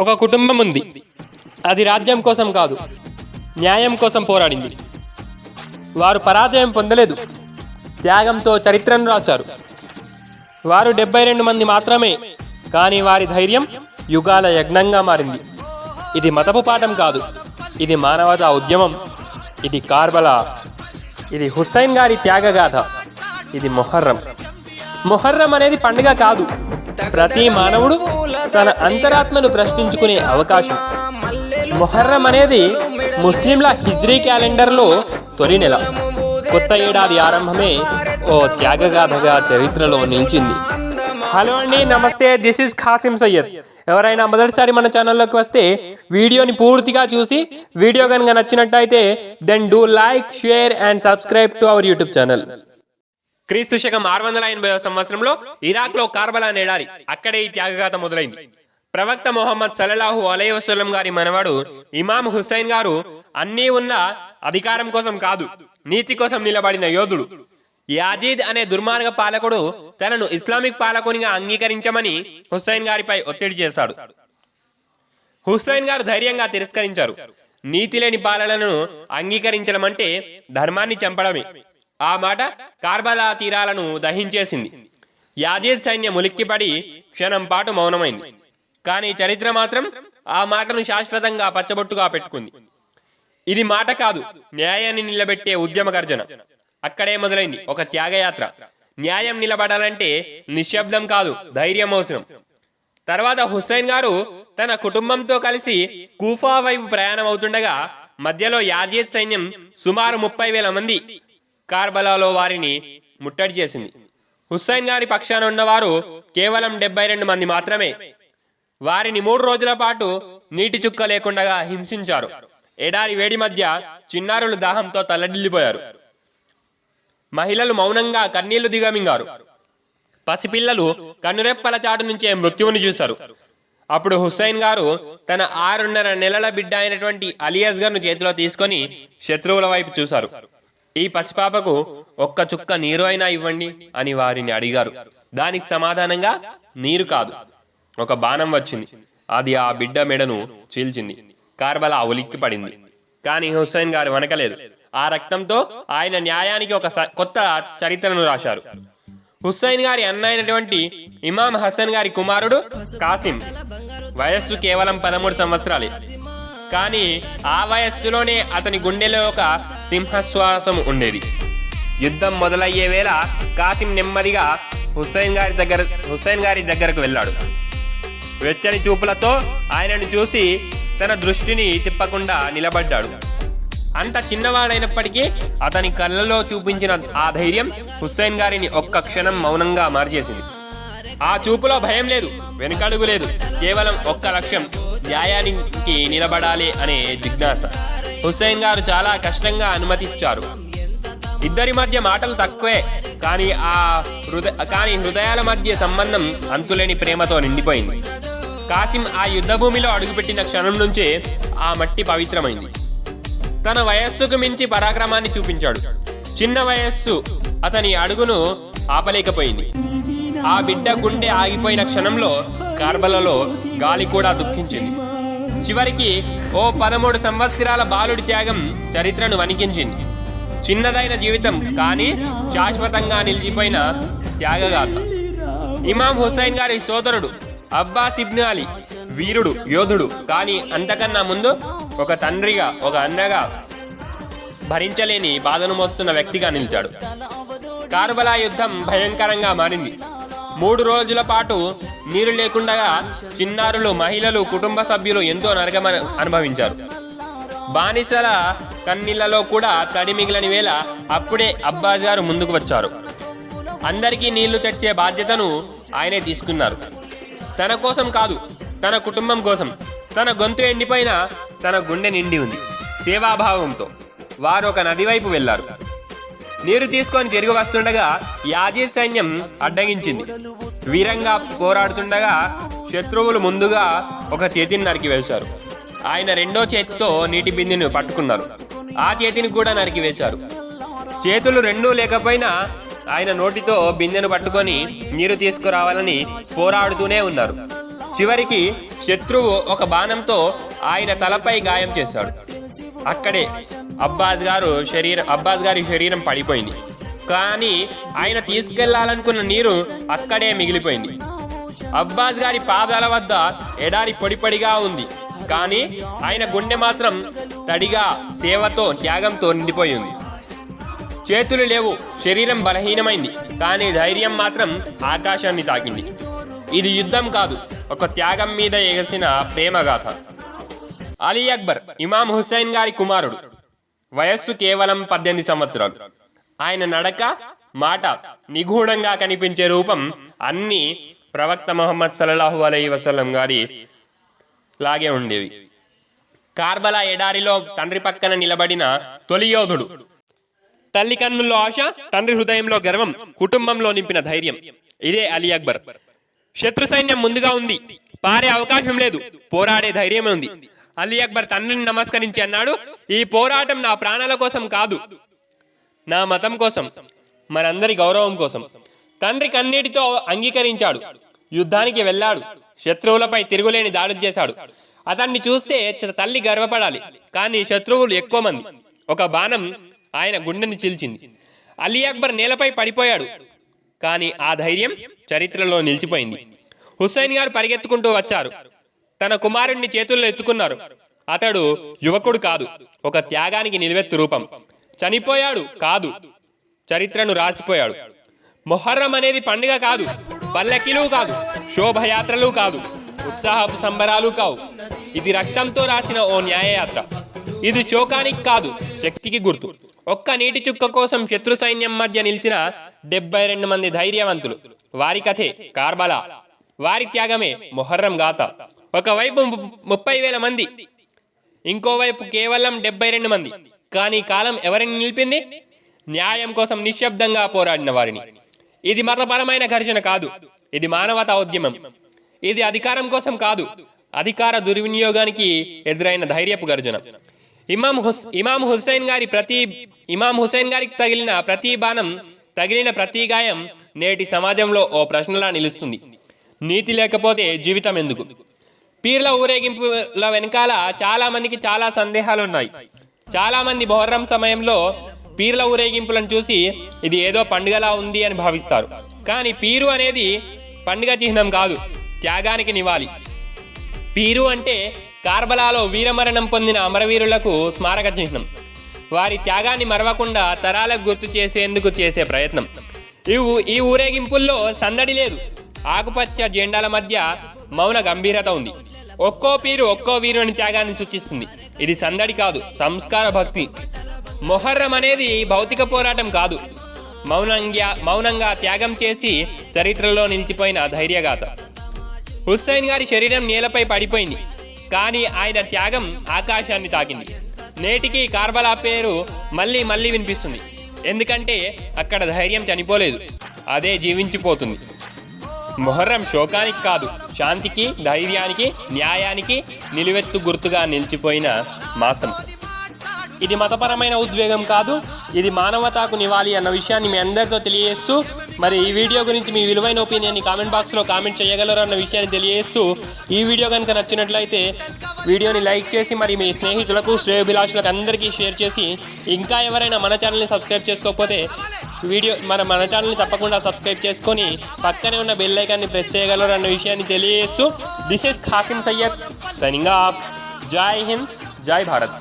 ఒక కుటుంబం ఉంది. అది రాజ్యం కోసం కాదు న్యాయం కోసం పోరాడింది. వారు పరాజయం పొందలేదు. త్యాగంతో చరిత్రను రాశారు. వారు డెబ్బై రెండు మంది మాత్రమే కానీ వారి ధైర్యం యుగాల యజ్ఞంగా మారింది. ఇది మతపు పాఠం కాదు. ఇది మానవతా ఉద్యమం. ఇది కార్బలా. ఇది హుస్సైన్ గారి త్యాగగాథ. ఇది మొహర్రం. మొహర్రం అనేది పండుగ కాదు. ప్రతి మానవుడు తన అంతరాత్మను ప్రశ్నించుకునే అవకాశం. మొహర్రం అనేది ముస్లింల హిజ్రీ క్యాలెండర్లో తొలి నెల. కొత్త ఏడాది ఆరంభమే ఓ త్యాగగాథగా చరిత్రలో నిలిచింది. హలో అండి నమస్తే దిస్ ఇస్ ఖాసిం సయ్యద్. ఎవరైనా మొదటిసారి మన ఛానల్లోకి వస్తే వీడియోని పూర్తిగా చూసి వీడియో కనుక నచ్చినట్టయితే then do like share and subscribe to our YouTube channel క్రీస్తు శకం ఆరు వందల ఎనభై సంవత్సరంలో ఇరాక్లో కార్బలా నేడారి. అక్కడే ఈ త్యాగగాథ మొదలైంది. ప్రవక్త మొహమ్మద్ సలలాహు అలై వసలం గారి మనవాడు ఇమాం హుస్సైన్ గారు అన్నీ ఉన్న అధికారం కోసం కాదు నీతి కోసం నిలబడిన యోధుడు. యాజీద్ అనే దుర్మార్గ పాలకుడు తనను ఇస్లామిక్ పాలకునిగా అంగీకరించమని హుస్సైన్ గారిపై ఒత్తిడి చేశాడు. హుస్సైన్ గారు ధైర్యంగా తిరస్కరించారు. నీతి లేని పాలనను అంగీకరించడం అంటే ధర్మాన్ని చంపడమే. ఆ మాట కార్బలా తీరాలను దహించేసింది. యాజీద్ సైన్యం ఉలిక్కిపడి క్షణం పాటు మౌనమైంది. కానీ చరిత్ర మాత్రం ఆ మాటను శాశ్వతంగా పచ్చబొట్టుగా పెట్టుకుంది. ఇది మాట కాదు న్యాయాన్ని నిలబెట్టే ఉద్యమ గర్జన అక్కడే మొదలైంది ఒక త్యాగయాత్ర. న్యాయం నిలబడాలంటే నిశ్శబ్దం కాదు ధైర్యం అవసరం. తర్వాత హుస్సైన్ గారు తన కుటుంబంతో కలిసి కూఫా వైపు ప్రయాణం అవుతుండగా మధ్యలో యాజీద్ సైన్యం సుమారు ముప్పై వేల మంది కార్బలాలో వారిని ముట్టడి చేసింది. హుస్సైన్ గారి పక్షాన ఉన్నవారు కేవలం డెబ్బై రెండు మంది మాత్రమే. వారిని మూడు రోజుల పాటు నీటి చుక్క లేకుండా హింసించారు. ఎడారి వేడి మధ్య చిన్నారులు దాహంతో తల్లడిల్లిపోయారు. మహిళలు మౌనంగా కన్నీళ్ళు దిగమింగారు. పసిపిల్లలు కన్నురెప్పల చాటు నుంచే మృత్యువుని చూశారు. అప్పుడు హుస్సైన్ గారు తన ఆరున్నర నెలల బిడ్డ అయినటువంటి అలియాస్ అలియాస్గర్ను చేతిలో తీసుకొని శత్రువుల వైపు చూశారు. ఈ పసిపాపకు ఒక్క చుక్క నీరు అయినా ఇవ్వండి అని వారిని అడిగారు. దానికి సమాధానంగా నీరు కాదు. ఒక బాణం వచ్చింది. అది ఆ బిడ్డ మెడను చీల్చింది. కార్బలా ఉలిక్కి పడింది. కానీ హుస్సైన్ గారు వనకలేదు. ఆ రక్తంతో ఆయన న్యాయానికి ఒక స- కొత్త చరిత్రను రాశారు. హుస్సైన్ గారి అన్న అయినటువంటి ఇమాం హసన్ గారి కుమారుడు కాసిం. వయస్సు కేవలం పదమూడు సంవత్సరాలే. కానీ ఆ వయస్సులోనే అతని గుండెలో ఒక సింహశ్వాసం ఉండేది. యుద్ధం మొదలయ్యే వేళ కాసిం నెమ్మదిగా హుస్సేన్ గారి దగ్గర హుస్సేన్ గారి దగ్గరకు వెళ్ళాడు. వెచ్చని చూపులతో ఆయనను చూసి తన దృష్టిని తిప్పకుండా నిలబడ్డాడు. అంత చిన్నవాడైనప్పటికీ అతని కళ్ళలో చూపించిన ఆ ధైర్యం హుస్సేన్ గారిని ఒక్క క్షణం మౌనంగా మార్చేసింది. ఆ చూపులో భయం లేదు వెనుకడుగు లేదు కేవలం ఒక్క లక్ష్యం న్యాయానికి నిలబడాలి అనే జిజ్ఞాస. హుస్సేన్ గారు చాలా కష్టంగా అనుమతిచ్చారు. ఇద్దరి మధ్య మాటలు తక్కువే కానీ ఆ హృదయ కానీ హృదయాల మధ్య సంబంధం అంతులేని ప్రేమతో నిండిపోయింది. కాసిం ఆ యుద్ధభూమిలో అడుగుపెట్టిన క్షణం నుంచే ఆ మట్టి పవిత్రమైంది. తన వయస్సుకు మించి పరాక్రమాన్ని చూపించాడు. చిన్న వయస్సు అతని అడుగును ఆపలేకపోయింది. ఆ బిడ్డ గుండె ఆగిపోయిన క్షణంలో కార్బలలో గాలి కూడా దుఃఖించింది. చివరికి ఓ పదమూడు సంవత్సరాల బాలుడి త్యాగం చరిత్రను వణికించింది. చిన్నదైన జీవితం కానీ శాశ్వతంగా నిలిచిపోయిన త్యాగగాథ. ఇమాం హుసైన్ గారి సోదరుడు అబ్బాస్ ఇబ్న్ అలీ వీరుడు యోధుడు కానీ అంతకన్నా ముందు ఒక తండ్రిగా ఒక అన్నగా భరించలేని బాధను మోస్తున్న వ్యక్తిగా నిలిచాడు. కార్బలా యుద్ధం భయంకరంగా మారింది. మూడు రోజుల పాటు నీరు లేకుండా చిన్నారులు మహిళలు కుటుంబ సభ్యులు ఎంతో నరకం అనుభవించారు. బానిసల కన్నీళ్ళలో కూడా తడి మిగిలని వేళ అప్పుడే అబ్బాజారు ముందుకు వచ్చారు. అందరికీ నీళ్ళు తెచ్చే బాధ్యతను ఆయనే తీసుకున్నారు. తన కోసం కాదు తన కుటుంబం కోసం. తన గొంతు ఎండిపోయిన తన గుండె నిండి ఉంది సేవాభావంతో. వారు ఒక నది వైపు వెళ్ళారు నీరు తీసుకొని తిరిగి వస్తుండగా యాజీ సైన్యం అడ్డగించింది. వీరంగా పోరాడుతుండగా శత్రువులు ముందుగా ఒక చేతిని నరికి వేశారు. ఆయన రెండో చేతితో నీటి బిందెను పట్టుకున్నారు. ఆ చేతిని కూడా నరికి వేశారు. చేతులు రెండూ లేకపోయినా ఆయన నోటితో బిందెను పట్టుకొని నీరు తీసుకురావాలని పోరాడుతూనే ఉన్నారు. చివరికి శత్రువు ఒక బాణంతో ఆయన తలపై గాయం చేశాడు. అక్కడే అబ్బాస్ గారు శరీరం అబ్బాస్ గారి శరీరం పడిపోయింది. కానీ ఆయన తీసుకెళ్ళాలనుకున్న నీరు అక్కడే మిగిలిపోయింది. అబ్బాస్ గారి పాదాల వద్ద ఎడారి పొడిపడిగా ఉంది. కానీ ఆయన గుండె మాత్రం తడిగా సేవతో త్యాగంతో నిండిపోయి ఉంది. చేతులు లేవు శరీరం బలహీనమైంది. కానీ ధైర్యం మాత్రం ఆకాశాన్ని తాకింది. ఇది యుద్ధం కాదు ఒక త్యాగం మీద ఎగసిన ప్రేమగాథ. అలీ అక్బర్ ఇమాం హుస్సేన్ గారి కుమారుడు. వయస్సు కేవలం పద్దెనిమిది సంవత్సరాలు. ఆయన నడక మాట నిగూఢంగా కనిపించే రూపం అన్ని ప్రవక్త మొహమ్మద్ సల్లల్లాహు అలై వసలం గారి లాగే ఉండేవి. కార్బలా ఎడారిలో తండ్రి పక్కన నిలబడిన తొలి యోధుడు. తల్లి కన్నుల్లో ఆశ తండ్రి హృదయంలో గర్వం కుటుంబంలో నింపిన ధైర్యం. ఇదే అలీ అక్బర్. శత్రు సైన్యం ముందుగా ఉంది. పారే అవకాశం లేదు. పోరాడే ధైర్యమే ఉంది. అలీ అక్బర్ తండ్రిని నమస్కరించి అన్నాడు ఈ పోరాటం నా ప్రాణాల కోసం కాదు నా మతం కోసం మనందరి గౌరవం కోసం. తండ్రి కన్నీటితో అంగీకరించాడు యుద్ధానికి వెళ్ళాడు శత్రువులపై తిరుగులేని దాడులు చేశాడు. అతన్ని చూస్తే తల్లి గర్వపడాలి కానీ శత్రువులు ఎక్కువ మంది. ఒక బాణం ఆయన గుండెని చీల్చింది. అలీ అక్బర్ నేలపై పడిపోయాడు కానీ ఆ ధైర్యం చరిత్రలో నిలిచిపోయింది. హుస్సేన్ గారు పరిగెత్తుకుంటూ వచ్చారు. తన కుమారుణ్ణి చేతుల్లో ఎత్తుకున్నారు. అతడు యువకుడు కాదు ఒక త్యాగానికి నిలువెత్తు రూపం. చనిపోయాడు కాదు చరిత్రను రాసిపోయాడు. మొహర్రం అనేది పండుగ కాదు పల్లకిలు కాదు శోభయాత్రలు కాదు ఉత్సాహపు సంబరాలు కావు. ఇది రక్తంతో రాసిన ఓ న్యాయయాత్ర. ఇది శోకానికి కాదు శక్తికి గుర్తు. ఒక్క నీటి చుక్క కోసం శత్రు సైన్యం మధ్య నిలిచిన డెబ్బై రెండు మంది ధైర్యవంతులు. వారి కథే కార్బలా. వారి త్యాగమే మొహర్రం గాథ. ఒకవైపు ము- ముప్పై వేల మంది ఇంకోవైపు కేవలం డెబ్బై రెండు మంది. కానీ కాలం ఎవరిని నిలిపింది? న్యాయం కోసం నిశ్శబ్దంగా పోరాడిన వారిని. ఇది మతపరమైన ఘర్షణ కాదు. ఇది మానవతా ఉద్యమం. ఇది అధికారం కోసం కాదు. అధికార దుర్వినియోగానికి ఎదురైన ధైర్యపు గర్జన. ఇమాం హుస్ ఇమాం హుస్సేన్ గారి ప్రతి ఇమాం హుస్సేన్ గారికి తగిలిన ప్రతి బాణం తగిలిన ప్రతి గాయం నేటి సమాజంలో ఓ ప్రశ్నలా నిలుస్తుంది. నీతి లేకపోతే జీవితం ఎందుకు? పీర్ల ఊరేగింపుల వెనకాల చాలామందికి చాలా సందేహాలు ఉన్నాయి చాలామంది మొహర్రం సమయంలో పీర్ల ఊరేగింపులను చూసి ఇది ఏదో పండుగలా ఉంది అని భావిస్తారు. కానీ పీరు అనేది పండుగ చిహ్నం కాదు త్యాగానికి నివాలి. పీరు అంటే కార్బలాలో వీరమరణం పొందిన అమరవీరులకు స్మారక చిహ్నం. వారి త్యాగాన్ని మరవకుండా తరాలకు గుర్తు చేసేందుకు చేసే ప్రయత్నం. ఈ ఊ- ఈ ఊరేగింపుల్లో సందడి లేదు. ఆకుపచ్చ జెండాల మధ్య మౌన గంభీరత ఉంది. ఒక్కో పీరు ఒక్కో వీరుని త్యాగాన్ని సూచిస్తుంది. ఇది సందడి కాదు సంస్కార భక్తి. మొహర్రం అనేది భౌతిక పోరాటం కాదు. మౌనంగా మౌనంగా త్యాగం చేసి చరిత్రలో నిలిచిపోయిన ధైర్యగాథ. హుస్సేన్ గారి శరీరం నేలపై పడిపోయింది. కానీ ఆయన త్యాగం ఆకాశాన్ని తాకింది. నేటికి కార్బలా పేరు మళ్ళీ మళ్ళీ వినిపిస్తుంది. ఎందుకంటే అక్కడ ధైర్యం చనిపోలేదు. అదే జీవించిపోతుంది. మొహర్రం శోకానికి కాదు. శాంతికి ధైర్యానికి న్యాయానికి నిలువెత్తు గుర్తుగా నిలిచిపోయిన మాసం. ఇది మతపరమైన ఉద్వేగం కాదు ఇది మానవతాకు నివాలి అన్న విషయాన్ని మీ అందరితో తెలియజేస్తూ మరి ఈ వీడియో గురించి మీ విలువైన ఒపీనియన్ని కామెంట్ బాక్స్లో కామెంట్ చేయగలరు అన్న విషయాన్ని తెలియజేస్తూ ఈ వీడియో కనుక నచ్చినట్లయితే వీడియోని లైక్ చేసి మరి మీ స్నేహితులకు శ్రేయోభిలాషులకు అందరికీ షేర్ చేసి ఇంకా ఎవరైనా మన ఛానల్ని సబ్స్క్రైబ్ చేసుకోకపోతే వీడియో మన మన ఛానల్ని తప్పకుండా సబ్స్క్రైబ్ చేసుకొని పక్కనే ఉన్న బెల్ ఐకాన్ని ప్రెస్ చేయగలరు అన్న విషయాన్ని తెలియజేస్తూ this is Khasim Syed signing off Jai Hind Jai Bharat